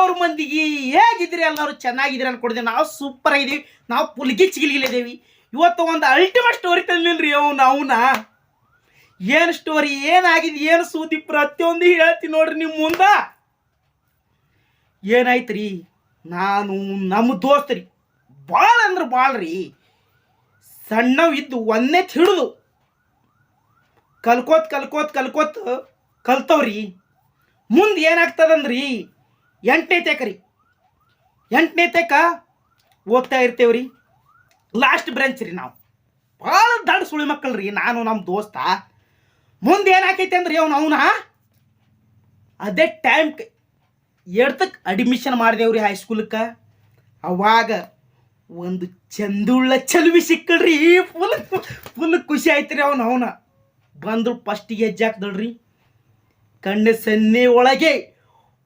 ಮನೆಯವ್ರ ಮಂದಿಗೆ ಹೇಗಿದ್ರಿ ಎಲ್ಲರೂ ಚೆನ್ನಾಗಿದ್ರಿ ಅನ್ಕೊಂಡಿದ್ದೀವಿ. ನಾವು ಸೂಪರ್ ಆಗಿದ್ದೀವಿ. ನಾವು ಪುಲ್ಗಿಚ್ ಗಿಲ್ಗಿಲಿದ್ದೀವಿ ಇವತ್ತು ಒಂದು ಅಲ್ಟಿಮೇಟ್ ಸ್ಟೋರಿ ತಂದಿಲ್ರಿ ಅವ್ನು ಅವನ ಏನು ಸ್ಟೋರಿ ಏನಾಗಿದೆ ಏನು ಸುದ್ದಿ ಪ್ರತಿಯೊಂದು ಹೇಳ್ತೀನಿ ನೋಡ್ರಿ ನಿಮ್ಮ ಮುಂದ. ಏನಾಯ್ತ್ರಿ? ನಾನು ನಮ್ಮ ದೋಸ್ತ್ರಿ. ಭಾಳ ಅಂದ್ರೆ ಭಾಳ ರೀ ಸಣ್ಣವಿದ್ದು ಒಂದೇ ಹಿಡಿದು ಕಲ್ಕೋತ್ ಕಲ್ಕೋತ್ ಕಲ್ಕೋತ್, ಕಲ್ತವ್ರಿ. ಮುಂದೆ ಏನಾಗ್ತದಂದ್ರಿ? ಎಂಟನೇ ತೇಕರಿ ಎಂಟನೇ ತೇಕ ಓದ್ತಾ ರೀ. ಲಾಸ್ಟ್ ಬ್ರಾಂಚ್ ರೀ ನಾವು. ಭಾಳ ದಡ್ ಸುಳಿ ಮಕ್ಕಳು ರೀ ನಾನು ನಮ್ಮ ದೋಸ್ತ. ಮುಂದೆ ಏನಾಕೈತೆ ಅಂದ್ರೆ ಅವನು ಅವನ ಅದೇ ಟೈಮ್ ಎಡ್ತಕ್ಕೆ ಅಡ್ಮಿಷನ್ ಮಾಡಿದೆವ್ರಿ ಹೈಸ್ಕೂಲಕ್ಕೆ ಅವಾಗ ಒಂದು ಚಂದುಳ್ಳ ಚಲುವಿ ಸಿಕ್ಕಳ್ರಿ ಫುಲ್ ಫುಲ್ ಖುಷಿ ಆಯ್ತು ರೀ ಅವನು ಅವನ. ಬಂದ್ರು ಫಸ್ಟಿಗೆ ಹೆಜ್ಜೆ ಹಾಕ್ದಳ್ರಿ ಕಣ್ಣು ಸನ್ನೆ ಒಳಗೆ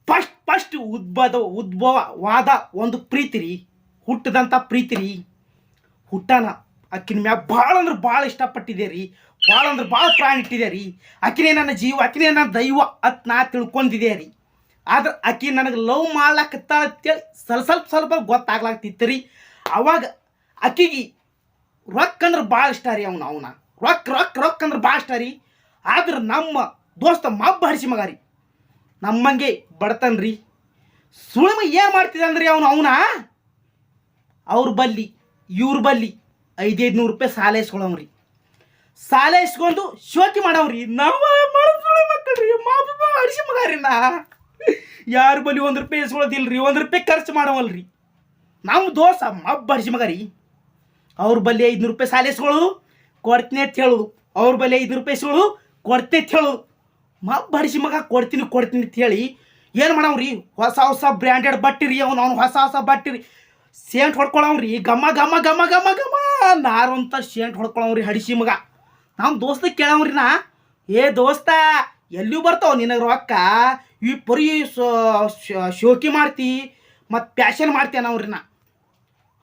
ಫಸ್ಟ್ ಫಸ್ಟ್ ಉದ್ಭದ, ಉದ್ಭವವಾದ ಒಂದು ಪ್ರೀತಿ ರೀ ಹುಟ್ಟದಂಥ ಪ್ರೀತಿ ರೀ ಹುಟ್ಟಾನ ಆಕಿನ ಮ್ಯಾಗ ಭಾಳ ಅಂದ್ರೆ ಭಾಳ ಇಷ್ಟಪಟ್ಟಿದೆ ರೀ ಭಾಳ ಅಂದ್ರೆ ಭಾಳ ಪ್ರಾಣ ಇಟ್ಟಿದೆ ರೀ ಆಕಿನೇ ನನ್ನ ಜೀವ ಆಕಿನೇ ನನ್ನ ದೈವ ಅತ್ ನಾ ತಿಳ್ಕೊಂಡಿದೆ ರೀ ಆದ್ರೆ ಆಕಿ ನನಗೆ ಲವ್ ಮಾಡ್ಲಾಕತ್ತಾಳ ಅಂತೇಳಿ ಸ್ವಲ್ಪ ಸ್ವಲ್ಪ ಸ್ವಲ್ಪ ಗೊತ್ತಾಗ್ಲಾಗ್ತಿತ್ತು ರೀ ಅವಾಗ ಆಕಿಗೆ ರೊಕ್ಕ ಅಂದ್ರೆ ಭಾಳ ಇಷ್ಟ ರೀ ಅವನು, ಅವನ. ರೊಕ್ಕ ರೊಕ್ಕ ರೊಕ್ಕ ಅಂದ್ರೆ ಭಾಳ ಇಷ್ಟ ರೀ. ಆದ್ರೆ ನಮ್ಮ ದೋಸ್ತ ಮಬ್ಬ ಹರಿಸಿ ಮಗ ರೀ. ನಮ್ಮಂಗೆ ಬಡತನ್ರಿ. ಸುಳಿಮ ಏನು ಮಾಡ್ತಿದ್ದಂದ್ರಿ ಅವನು, ಅವನ? ಅವ್ರ ಬಲ್ಲಿ, ಇವ್ರ ಬಲ್ಲಿ ಐದೈದು ನೂರು ರೂಪಾಯಿ ಸಾಲ ಇಸ್ಕೊಳವ್ರಿ ಸಾಲ ಇಸ್ಕೊಂಡು ಶೋಕಿ ಮಾಡವ್ರಿ. ಮಾಪ ಅಡಿಸಿ ಮಗಾರಿ ನಾ. ಯಾರ ಬಲ್ಲಿ ಒಂದು ರೂಪಾಯಿ ಇಸ್ಕೊಳ್ಳೋದಿಲ್ರಿ ಒಂದು ರೂಪಾಯಿ ಖರ್ಚು ಮಾಡವಲ್ರಿ. ನಮ್ಮ ದೋಸ ಮಬ್ಬ ಅಡಿಸಿ ಮಗಾರಿ. ಅವ್ರ ಬಲ್ಲಿ ಐದುನೂರು ರೂಪಾಯಿ ಸಾಲ ಇಸ್ಕೊಳ್ಳೋದು ಕೊಡ್ತೀನಿ ಅಂತ ಹೇಳೋದು ಅವ್ರ ಬಲ್ಲಿ ಐದುನೂರು ರೂಪಾಯಿ ಇಸ್ಕೊಳ್ಳೋದು ಕೊಡ್ತೀನಿ ಅಂತ ಹೇಳೋದು ಮಬ್ಬ ಬಡಿಸಿ ಮಗ ಕೊಡ್ತೀನಿ ಕೊಡ್ತೀನಿ ಅಂತ ಹೇಳಿ ಏನು ಮಾಡವ್ರಿ? ಹೊಸ ಹೊಸ ಬ್ರ್ಯಾಂಡೆಡ್ ಬಟ್ಟೆ ರೀ ಅವ್ನು ಅವ್ನು ಹೊಸ ಹೊಸ ಬಟ್ಟೆ ರೀ. ಸೇಂಟ್ ಹೊಡ್ಕೊಳವ್ರಿ. ಗಮ ಗಮ ಗಮ ಗಮ ಗಮ ನಾರಂತ ಸೇಂಟ್ ಹೊಡ್ಕೊಳವ್ರಿ ಹಡಿಸಿ ಮಗ. ನಮ್ಮ ದೋಸ್ತ ಕೇಳವ್ರಿ ನಾ. ಏ ದೋಸ್ತ, ಎಲ್ಲಿಯೂ ಬರ್ತಾವ ನಿನಗೆ ರೊಕ್ಕ? ಈ ಪರಿ ಶೋಕಿ ಮಾಡ್ತಿ, ಮತ್ತು ಪ್ಯಾಶನ್ ಮಾಡ್ತಿ ಅನ್ನವ್ರಿ ನಾ.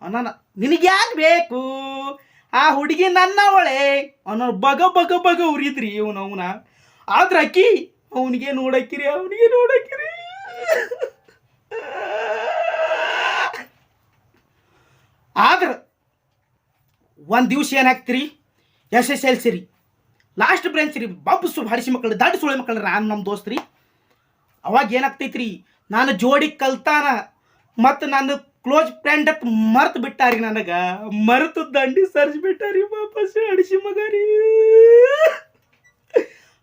ಅನ್ನ ನಿನಗೆ ಯಾಕೆ ಬೇಕು? ಆ ಹುಡುಗಿ ನನ್ನ ಅವಳೆ ಅವನ ಬಗ ಬಗ ಬಗ ಉರಿದ್ರಿ ಇವನು ಅವನ ಆದ್ರೆ ಅಕ್ಕಿ, ಅವನಿಗೆ ನೋಡಕ್ಕಿರಿ ಅವನಿಗೆ ನೋಡಕ್ಕಿರಿ. ಆದ್ರೆ ಒಂದು ದಿವ್ಸ ಏನಾಗ್ತಿರಿ ಎಸ್ ಎಸ್ ಎಲ್ ಸಿ ರೀ ಲಾಸ್ಟ್ ಬ್ರಾಂಚ್ ರೀ ಬಬ್ಬಸು ಹಡಿಸಿ ಮಕ್ಕಳು ದಾಟಿ ಸುಳಿ ಮಕ್ಕಳು ನಾನು ನಮ್ಮ ದೋಸ್ತ್ ರೀ. ಅವಾಗ ಏನಾಗ್ತೈತ್ರಿ ನಾನು ಜೋಡಿ ಕಲ್ತಾನ, ಮತ್ತು ನಾನು ಕ್ಲೋಸ್ ಫ್ರೆಂಡ್ ಮರ್ತು ಬಿಟ್ಟಾರಿ ನನಗೆ. ಮರೆತು ದಂಡಿ ಸರ್ಜ್ ಬಿಟ್ಟಾರಿ ವಾಪಸ್ ಅಡಿಸಿ ಮಗ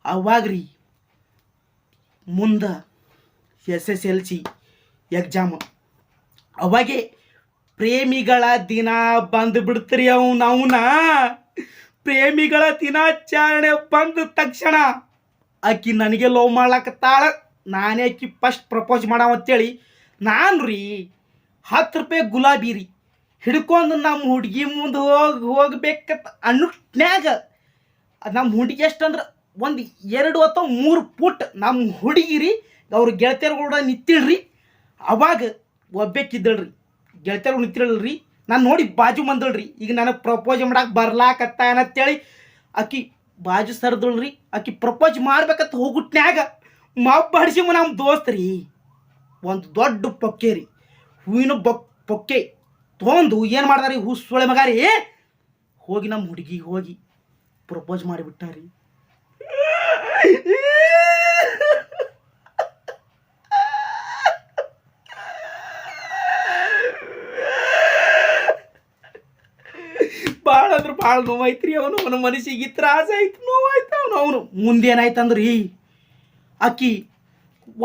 ರೀ ಅವಾಗ ರೀ ಮುಂದೆ S S L C exam ಅವಾಗೆ ಪ್ರೇಮಿಗಳ ದಿನ ಬಂದು ಬಿಡ್ತೀರಿ ಅವನು ಅವನ ಪ್ರೇಮಿಗಳ ದಿನಾಚರಣೆ ಬಂದ ತಕ್ಷಣ ಆಕಿ ನನಗೆ ಲವ್ ಮಾಡ್ಲಕತ್ತಾಳ ನಾನೇ ಆಕಿ ಫಸ್ಟ್ ಪ್ರಪೋಸ್ ಮಾಡಾವ ಅಂತೇಳಿ ನಾನು ರೀ ಹತ್ತು ರೂಪಾಯಿ ಗುಲಾಬಿ ರೀ ಹಿಡ್ಕೊಂಡು ನಮ್ಮ ಹುಡುಗಿ ಮುಂದೆ ಹೋಗಿ ಹೋಗ್ಬೇಕಂತ ಅನ್ನುಟ್ನ್ಯಾಗ ನಮ್ಮ ಹುಡುಗಿ ಎಷ್ಟಂದ್ರೆ ಒಂದು ಎರಡು ಅಥವಾ ಮೂರು ಫುಟ್ ನಮ್ಮ ಹುಡುಗಿರಿ, ಅವ್ರ ಗೆಳತಿಯರ್ಗೂಡ ನಿಂತಿಳ್ರಿ. ಅವಾಗ ಒಬ್ಬೇಕಿದ್ದಳ್ರಿ. ಗೆಳತಿಯರು ನಿಂತಿಳ್ರಿ. ನಾನು ನೋಡಿ ಬಾಜು ಬಂದಳ್ರಿ ಈಗ ನನಗೆ ಪ್ರಪೋಸ್ ಮಾಡಕ್ಕೆ ಬರ್ಲಾಕತ್ತ ಅಂತೇಳಿ ಆಕಿ ಬಾಜು ಸರ್ದಳ್ರಿ. ಆಕಿ ಪ್ರಪೋಸ್ ಮಾಡ್ಬೇಕಂತ ಹೋಗುಟ್ನ್ಯಾಗ ಹಡಿಸಿಮ ನಮ್ಮ ದೋಸ್ತ್ ರೀ ಒಂದು ದೊಡ್ಡ ಪೊಕ್ಕೆ ರೀ. ಹೂವಿನ ಬೊಕ್ ಪೊಕ್ಕೆ ತೊಂದು ಏನು ಮಾಡ್ದಾರಿ ಹೂ ಸೊಳೆ ಮಗಾರಿ ಹೋಗಿ ನಮ್ಮ ಹುಡುಗಿಗೆ ಹೋಗಿ ಪ್ರಪೋಸ್ ಮಾಡಿಬಿಟ್ಟಾರಿ ಭಾಳ ಅಂದ್ರೆ ಭಾಳ ನೋವಾಯ್ತ್ರಿ ಅವನು. ಅವನ ಮನಸ್ಸಿಗೆ ತ್ರಾಸ ಆಯ್ತು, ನೋವಾಯ್ತು ಅವನು. ಅವನು ಮುಂದೇನಾಯ್ತಂದ್ರಿ ಅಕ್ಕಿ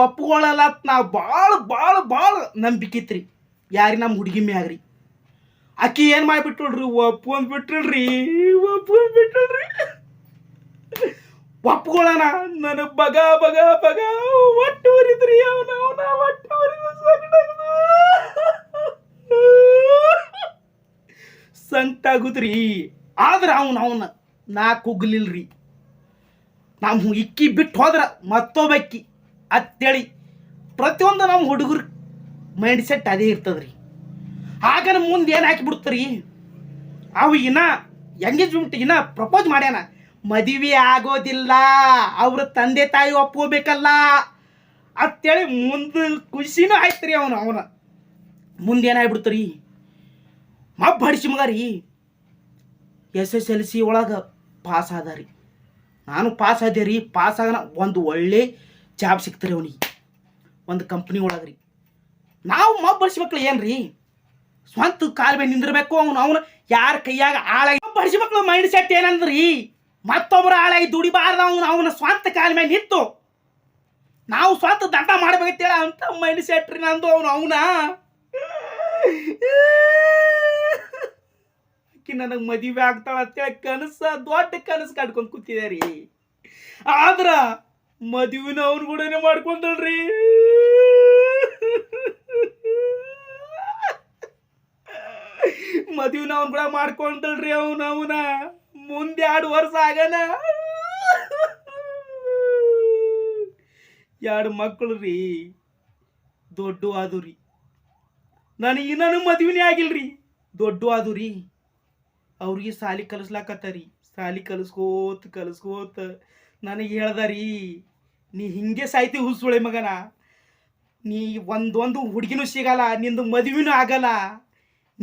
ಒಪ್ಕೊಳ್ಳಲ್ಲ ನಾ ಭಾಳ ಭಾಳ ಭಾಳ ನಂಬಿಕೆ ಇತ್ರಿ ಯಾರಿ ನಮ್ಮ ಹುಡುಗಿ ಮ್ಯಾಗ್ರಿ. ಅಕ್ಕಿ ಏನು ಮಾಡಿಬಿಟ್ಕೊಳ್ರಿ ಒಪ್ಪು ಬಿಟ್ರಲ್ರಿ. ಒಪ್ಕೊಳ್ಳೋಣ. ನನ್ನ ಬಗ ಬಗ ಬಗ. ಒಟ್ಟು ಉರಿದ್ರಿ ಅವನ ಅವನ ಒಟ್ಟು ಸಂಕಟಾಗುದ್ರಿ ಆದ್ರೆ ಅವನು, ಅವನ ನಾ ಕುಗ್ಲಿಲ್ರಿ. ನಮ್ಮ ಇಕ್ಕಿ ಬಿಟ್ಟು ಹೋದ್ರ ಮತ್ತೊಬ್ಬಕ್ಕಿ. ಅತ್ತೇಳಿ ಪ್ರತಿಯೊಂದು ನಮ್ಮ ಹುಡುಗರ ಮೈಂಡ್ ಸೆಟ್ ಅದೇ ಇರ್ತದ್ರಿ. ಆಗ ಮುಂದೆ ಏನು ಹಾಕಿಬಿಡ್ತೀರಿ ಅವು ಇನ್ನ ಎಂಗೇಜ್ಮೆಂಟ್ ಇನ್ನ ಪ್ರಪೋಸ್ ಮಾಡ್ಯಾನ. ಮದುವೆ ಆಗೋದಿಲ್ಲ. ಅವ್ರ ತಂದೆ ತಾಯಿ ಒಪ್ಕೋಬೇಕಲ್ಲ. ಅಂತೇಳಿ ಮುಂದೆ ಖುಷಿನೂ ಆಯ್ತು ರೀ ಅವನು, ಅವನ. ಮುಂದೆ ಏನಾಗ್ಬಿಡ್ತು ರೀ? ಮಬ್ಬ ಹಡಿಸಿ ಮಗ ಎಸ್ ಎಸ್ ಎಲ್ ಸಿ ಒಳಗೆ ಪಾಸ್ ಆದ ರೀ. ನಾನು ಪಾಸ್ ಆದೆ ರೀ. ಪಾಸ್ ಆಗನ ಒಂದು ಒಳ್ಳೆ ಜಾಬ್ ಸಿಗ್ತಾರೆ ಅವನಿಗೆ. ಒಂದು ಕಂಪ್ನಿ ಒಳಗೆ ರೀ. ನಾವು ಮಬ್ಬ ಮಕ್ಳು ಏನು ರೀ? ಸ್ವಂತ ಕಾಲು ಮೇಲೆ ನಿಂದಿರಬೇಕು ಅವನು ಅವನು ಯಾರ ಕೈಯಾಗ ಆಳಾಗಿ ಬಡಿಸಿ ಮಕ್ಳು ಮೈಂಡ್ ಸೆಟ್ ಏನಂದ್ರಿ? ಮತ್ತೊಬ್ಬರ ಆಳಾಗಿ ದುಡಿಬಾರ್ದ ಅವನು ಅವನ ಸ್ವಂತ ಕಾಲ ಮೇಲೆ ನಿಂತು, ನಾವು ಸ್ವಂತ ದಂಡ ಮಾಡ್ಬೇಕೇಳ ಅಂತ ಮೈಂಡ್ ಸೆಟ್ ರೀ ನಂದು, ಅವನು ಅವನ. ಅಕ್ಕಿ ನನಗೆ ಮದುವೆ ಆಗ್ತಾಳ ಅಂತೇಳಿ ಕನಸ, ದೊಡ್ಡ ಕನಸು ಕಟ್ಕೊಂಡು ಕೂತಿದೆ ರೀ. ಆದ್ರ ಮದುವಿನ ಅವ್ನು ಕೂಡನೇ ಮಾಡ್ಕೊಂಡಲ್ರಿ. ಮದುವಿನ ಅವ್ನು ಕೂಡ ಮಾಡ್ಕೊಂಡಲ್ರಿ ಅವನ ಅವನ. ಮುಂದೆ ಎರಡು ವರ್ಷ ಆಗನ? ಎರಡು ಮಕ್ಕಳು ರೀ. ದೊಡ್ಡ ಅದು ರೀ. ನನಗೆ ಇನ್ನೂ ಮದುವೆನೇ ಆಗಿಲ್ರಿ. ದೊಡ್ಡ ಅದು ರೀ. ಅವ್ರಿಗೆ ಸಾಲಿ ಕಲಿಸ್ಲಾಕತ್ತಾರಿ ಸಾಲಿ ಕಲಿಸ್ಕೋತ ಕಲಿಸ್ಕೋತ. ನನಗೆ ಹೇಳ್ದಾರಿ ನೀ ಹಿಂಗೆ ಸಾಯ್ತಿ ಹುಸುಳೆ ಮಗನ. ನೀ ಒಂದೊಂದು ಹುಡುಗಿನೂ ಸಿಗಲ್ಲ, ನಿಂದು ಮದುವೆನೂ ಆಗಲ್ಲ.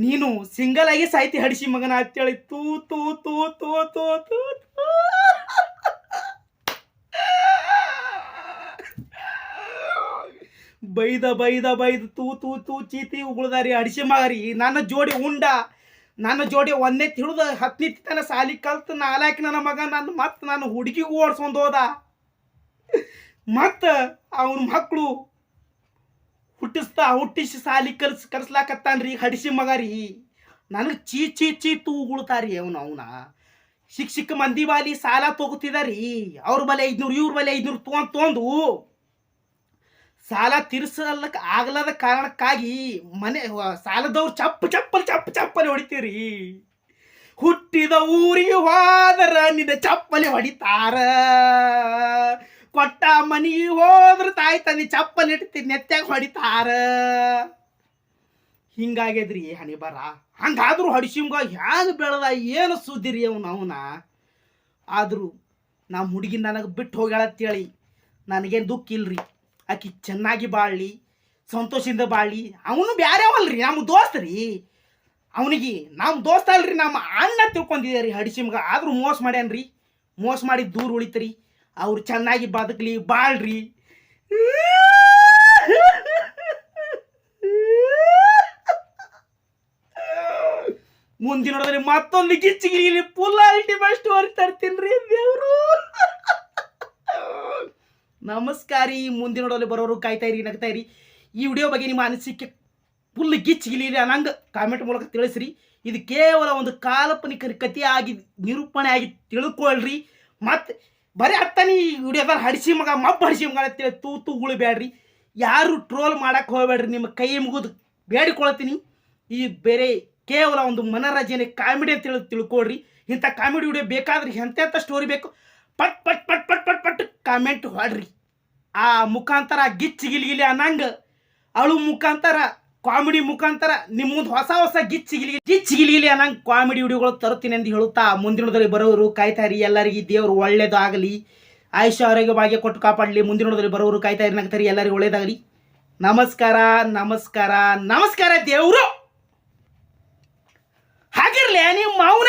ನೀನು ಸಿಂಗಲ್ ಆಗಿ ಸಾಹಿತಿ ಹಡಿಸಿ ಮಗನ ಅಂತೇಳಿ ತೂ ತೂ ತೂ ತೂ ತೂ ತೂ. ಬೈದ ಬೈದ ಬೈದ ತೂ ತೂ ತೂ, ಚೀತಿ ಉಗುಳದಾರಿ ಅಡಿಸಿ ಮಗರಿ ನನ್ನ ಜೋಡಿ ಉಂಡ. ನನ್ನ ಜೋಡಿ ಒಂದೇ ತಿಳಿದ ಹತ್ತನೇ ತನ ಸಾಲಿ ಕಲ್ತು ನಾಲ್ಕು ನನ್ನ ಮಗ ನನ್ನ ಮತ್ತೆ ನಾನು ಹುಡುಗಿಗೆ ಓಡಿಸ್ಕೊಂಡು ಹೋದ. ಮತ್ತು ಅವನ ಮಕ್ಕಳು ಹುಟ್ಟಿಸ್ತಾ ಹುಟ್ಟಿಸಿ ಸಾಲಿ ಕಲ್ಸ್ ಕಲ್ಸ್ಲಾಕತ್ತಾನ್ರಿ ಹಡಿಸಿ ಮಗ ರೀ ನನಗೆ ಚೀ ಚೀ ಚೀ ತೂಗುಳ್ತಾರಿ ಅವನು ಅವನ. ಶಿಕ್ಷಕ ಮಂದಿ ಬಾಲಿ ಸಾಲ ತಗೋತಿದಾರಿ ಅವ್ರ ಬಲೆ ಐದ್ನೂರು, ಇವ್ರ ಬಲೆ ಐದ್ನೂರು ತೊಗೊಂಡ್ ತೊಗೊಂಡು ಸಾಲ ತೀರ್ಸಲಕ್ಕ ಆಗ್ಲದ ಕಾರಣಕ್ಕಾಗಿ ಮನೆ ಸಾಲದವ್ರು ಚಪ್ಪ ಚಪ್ಪಲ್ ಚಪ್ಪ ಚಪ್ಪಲಿ ಹೊಡಿತೀರಿ. ಹುಟ್ಟಿದ ಊರಿಗೆ ಹೋದರ ನಿನ್ನ ಚಪ್ಪಲಿ ಹೊಡಿತಾರ. ಕೊಟ್ಟ ಮನಿ ಹೋದ್ರ ತಾಯಿ ತನಿ ಚಪ್ಪಲಿ ಇಡ್ತಿ ನೆತ್ತಾಗ ಹೊಡಿತಾರ. ಹಿಂಗಾಗ್ಯದ್ರಿ ಹಣಿ ಬರ. ಹಂಗಾದ್ರೂ ಹೊಡಿಸಿಂಗ, ಹ್ಯಾಂಗ ಬೆಳೆದ, ಏನು ಸುದ್ದಿರಿ ಅವನು ಅವನ? ಆದರೂ ನಮ್ಮ ಹುಡುಗಿ ನನಗೆ ಬಿಟ್ಟು ಹೋಗ್ಯಾಳತ್ತೇಳಿ ನನಗೇನು ದುಃಖ ಇಲ್ರಿ. ಆಕಿ ಚೆನ್ನಾಗಿ ಬಾಳ್ಲಿ, ಸಂತೋಷದಿಂದ ಬಾಳ್ಲಿ. ಅವನು ಬ್ಯಾರೆ ಅವಲ್ರಿ ನಮ್ಮ ದೋಸ್ತ ರೀ. ಅವನಿಗೆ ನಮ್ಮ ದೋಸ್ತ ಅಲ್ರಿ, ನಮ್ಮ ಅಣ್ಣ ತಿಳ್ಕೊಂಡಿದ್ದೀರಿ ಹಡಿಸಿಮ್ಗ ಆದ್ರೂ ಮೋಸ ಮಾಡ್ಯಾನ್ರಿ. ಮೋಸ ಮಾಡಿ ದೂರ ಉಳಿತ್ರಿ. ಅವ್ರು ಚೆನ್ನಾಗಿ ಬದುಕಲಿ, ಬಾಳ್ರಿ. ಮುಂದಿನ ಮತ್ತೊಂದು ಗಿಚ್ಚಿಗಿಲಿ ಫುಲ್ ಅಲ್ಟಿಮೇಟ್ ಸ್ಟೋರಿ ತರ್ತೀನಿ ದೇವರು. ನಮಸ್ಕಾರಿ ಮುಂದಿನೋಡಲ್ಲಿ ಬರೋರು ಕಾಯ್ತಾ ಇರಿ, ನಗ್ತಾ ಇರಿ. ಈ ವಿಡಿಯೋ ಬಗ್ಗೆ ನಿಮ್ಮ ಅನಿಸಿಕೆ ಫುಲ್ ಗಿಚ್ಚಿಗಿಲಿ ಅನ್ನಂಗೆ ಕಾಮೆಂಟ್ ಮೂಲಕ ತಿಳಿಸ್ರಿ. ಇದು ಕೇವಲ ಒಂದು ಕಾಲ್ಪನಿಕ ಕಥೆ ಆಗಿ, ನಿರೂಪಣೆ ಆಗಿ ತಿಳ್ಕೊಳ್ರಿ. ಮತ್ತು ಬರೀ ಅತ್ತಾನಿ ವಿಡಿಯೋದಾಗ ಹಡಿಸಿ ಮಗ, ಮಬ್ಬ ಹಡಿಸಿ ಮಗ ಅಂತೇಳಿ ತೂ ತೂ ಉಳಿಬೇಡ್ರಿ ಯಾರು ಟ್ರೋಲ್ ಮಾಡಕ್ಕೆ ಹೋಗಬೇಡ್ರಿ, ನಿಮ್ಮ ಕೈ ಮುಗಿದು ಬೇಡಿಕೊಳ್ತೀನಿ. ಈ ಬೇರೆ ಕೇವಲ ಒಂದು ಮನೋರಂಜನೆ ಕಾಮಿಡಿ ಅಂತ ಹೇಳಿ ತಿಳ್ಕೊಳ್ರಿ. ಇಂಥ ಕಾಮಿಡಿ ವಿಡಿಯೋ ಬೇಕಾದ್ರೆ ಎಂತೆಂಥ ಸ್ಟೋರಿ ಬೇಕು? ಪಟ್ ಪಟ್ ಪಟ್ ಪಟ್ ಪಟ್ ಪಟ್ ಕಾಮೆಂಟ್ ಹೊಡ್ರಿ. ಆ ಮುಖಾಂತರ ಗಿಚ್ಚಿ ಗಿಲಿಗಿಲಿ ಅನ್ನಂಗ. ಅಳು ಮುಖಾಂತರ ಕಾಮಿಡಿ ಮುಖಾಂತರ ನಿಮ್ಮ ಮುಂದೆ ಹೊಸ ಹೊಸ ಗಿಚ್ಚಿ ಗಿಲಿ ಗಿಚ್ಚಿ ಗಿಲಿಗಿಲಿ ಅನ್ನಂಗ್ ಕಾಮಿಡಿ ವಿಡಿಯೋಗಳು ತರುತ್ತೀನಿ ಎಂದು ಹೇಳುತ್ತಾ ಮುಂದಿನದಲ್ಲಿ ಬರೋರು ಕಾಯ್ತಾ ಇರಿ. ಎಲ್ಲರಿಗೆ ದೇವರು ಒಳ್ಳೇದಾಗಲಿ. ಆಯುಷ್ಯ ಆರೋಗ್ಯ ಭಾಗ್ಯ ಕೊಟ್ಟು ಕಾಪಾಡಲಿ. ಮುಂದಿನದಲ್ಲಿ ಬರೋರು ಕಾಯ್ತಾ ಇರಿ ನಗ್ತಾರಿ ಎಲ್ಲರಿಗೂ ಒಳ್ಳೇದಾಗಲಿ. ನಮಸ್ಕಾರ ನಮಸ್ಕಾರ ನಮಸ್ಕಾರ ದೇವರು. ಹಾಗಿರ್ಲಿ, ನಿಮ್ಮ ಮೌನ